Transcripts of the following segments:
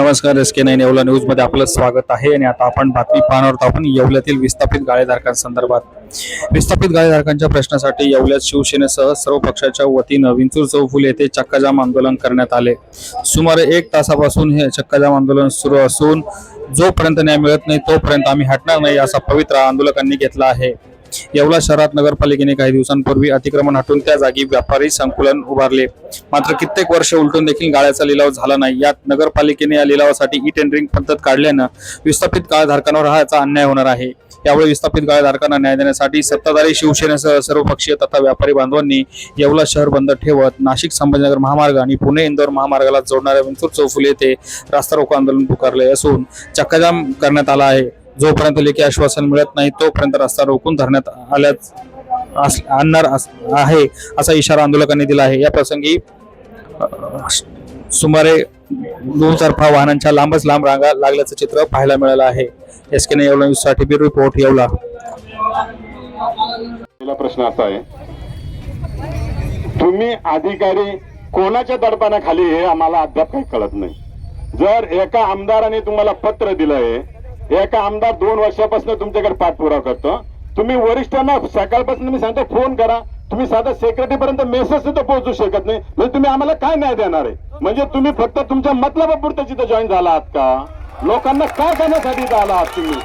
नमस्कार S K nine Yeola न्यूजमध्ये आपलं स्वागत आहे आणि आता आपण बातमी पाहणार आहोत आपण येवल्यातील विस्थापित गाळेधारकांसंदर्भात विस्थापित गाळेधारकांच्या प्रश्नासाठी येवल्यात शिवसेनेसह सर्व पक्षाच्या वतीनं विंचूर चौफुल येथे चक्काजाम आंदोलन करण्यात आले. सुमारे एक तासापासून हे चक्काजाम आंदोलन सुरू असून जोपर्यंत न्याय मिळत नाही तोपर्यंत आम्ही हटणार नाही असा पवित्रा आंदोलकांनी घेतला आहे. येवला शहरात नगरपालिकेने काही दिवसांपूर्वी अतिक्रमण हटून त्या जागी व्यापारी संकुलन उभारले. मात्र कित्येक वर्ष उलटून देखील गाळ्याचा लिलाव झाला नाही. यात नगरपालिकेने या लिलावासाठी ई टेंडरिंग पद्धत काढल्यानं विस्थापित गाळधारकांवर याचा अन्याय होणार आहे. यावेळी विस्थापित गाळधारकांना न्याय देण्यासाठी सत्ताधारी शिवसेनेसह सर्वपक्षीय तथा व्यापारी बांधवांनी येवला शहर बंद ठेवत नाशिक संभाजीनगर महामार्ग आणि पुणे इंदोर महामार्गाला जोडणाऱ्या विंचूर चौफुले येथे रास्ता रोको आंदोलन पुकारले असून चक्काजाम करण्यात आला आहे. जोपर्यंत लेखी आश्वासन मिळत नाही तोपर्यंत रस्ता रोखून धरण्यात आल्याच आणणार अस- आहे असा इशारा आंदोलकांनी दिला आहे. या प्रसंगी सुमारे दोन वाहनांच्या लांबच लांब रांगा लागल्याचं चित्र पाहायला मिळालं आहे. एस के येवला न्यूजसाठी बी रिपोर्ट येवला. प्रश्न असा आहे तुम्ही अधिकारी कोणाच्या दडपणाखाली हे आम्हाला अद्याप काही कळत नाही. जर एका आमदाराने तुम्हाला पत्र दिलंय एका आमदार दोन वर्षापासून तुमच्याकडे पाठपुरावा करतो. तुम्ही वरिष्ठांना सकाळपासून मी सांगतो फोन करा. तुम्ही साधा सेक्रेटरी पर्यंत मेसेज सुद्धा पोहोचू शकत नाही. म्हणजे तुम्ही आम्हाला काय न्याय देणार आहे? म्हणजे तुम्ही फक्त तुमच्या मतलबापुरतं तिथं जॉईन झाला आहात का? लोकांना काय करण्यासाठी आला आहात तुम्ही?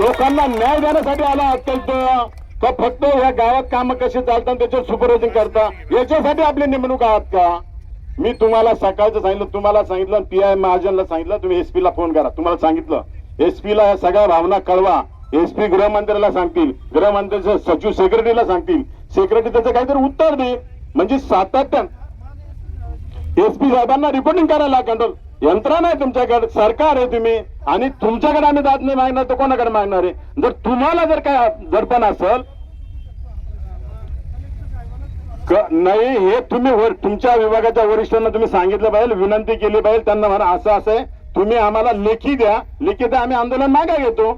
लोकांना न्याय देण्यासाठी आला आहात का इथं? का फक्त या गावात काम कसे चालतात त्याच्यावर सुपरवायझिंग करता? याच्यासाठी आपली नेमणूक आहात का? मी तुम्हाला सकाळचं सांगितलं तुम्हाला सांगितलं पी आय महाजनला सांगितलं तुम्ही एसपी ला फोन करा. तुम्हाला सांगितलं. एसपीला या सगळ्या भावना कळवा. एसपी गृहमंत्र्याला सांगतील. गृहमंत्र्याचे सचिव सेक्रेटरीला सांगतील. सेक्रेटरी त्याचं काहीतरी उत्तर दे. म्हणजे सातत्यान एसपी साहेबांना रिपोर्टिंग करायला कंट्रोल. यंत्रणा आहे तुमच्याकडे. सरकार आहे तुम्ही. आणि तुमच्याकडे आम्ही दाद नाही मागणार तर कोणाकडे मागणार आहे? जर तुम्हाला जर काय दडपण असेल नाही हे तुम्ही तुमच्या विभागाच्या वरिष्ठांना तुम्ही सांगितलं पाहिजे विनंती केली पाहिजे त्यांना म्हणा असं असं आहे. तुम्ही आम्हाला लेखी द्या लेखी द्या आम्ही आंदोलन मागे घेतो.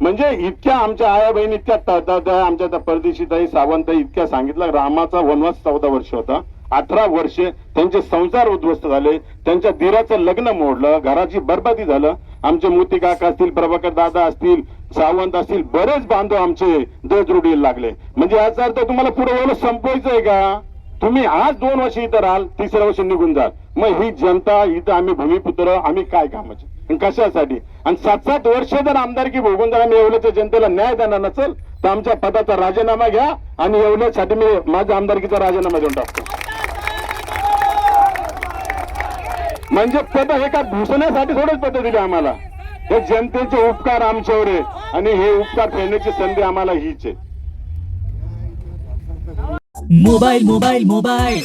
म्हणजे इतक्या आमच्या आया बहीण इतक्या आमच्या त्या परदेशीताई सावंत इतक्या सांगितलं. रामाचा वनवास चौदा वर्ष होता. अठरा वर्षे त्यांचे संसार उद्ध्वस्त झाले. त्यांच्या धीराचं लग्न मोडलं. घराची बरबादी झालं. आमचे मोती काका असतील प्रभाकर दादा असतील सावंत असतील बरेच बांधव आमचे दजरुडीला लागले. म्हणजे याचा अर्थ तुम्हाला पुढे एवढं संपवायचंय का? तुम्ही आज दोन वर्ष इथं राहाल तिसऱ्या वर्षी निघून जाल. मग ही जनता इथं आम्ही भूमिपुत्र आम्ही काय कामाचे? कशासाठी? आणि सात सात वर्ष जर आमदारकी भोगून जर आम्ही एवढ्याच्या जनतेला न्याय देणार नसेल तर आमच्या पदाचा राजीनामा घ्या आणि येवल्यासाठी मी माझ्या आमदारकीचा राजीनामा देऊन टाकतो. म्हणजे पद हे का घुसण्यासाठी थोडेच पद दिली आम्हाला. हे जनतेचे उपकार आमच्यावर आहे आणि हे उपकार फेडण्याची संधी आम्हाला हीच आहे. Mobile mobile mobile.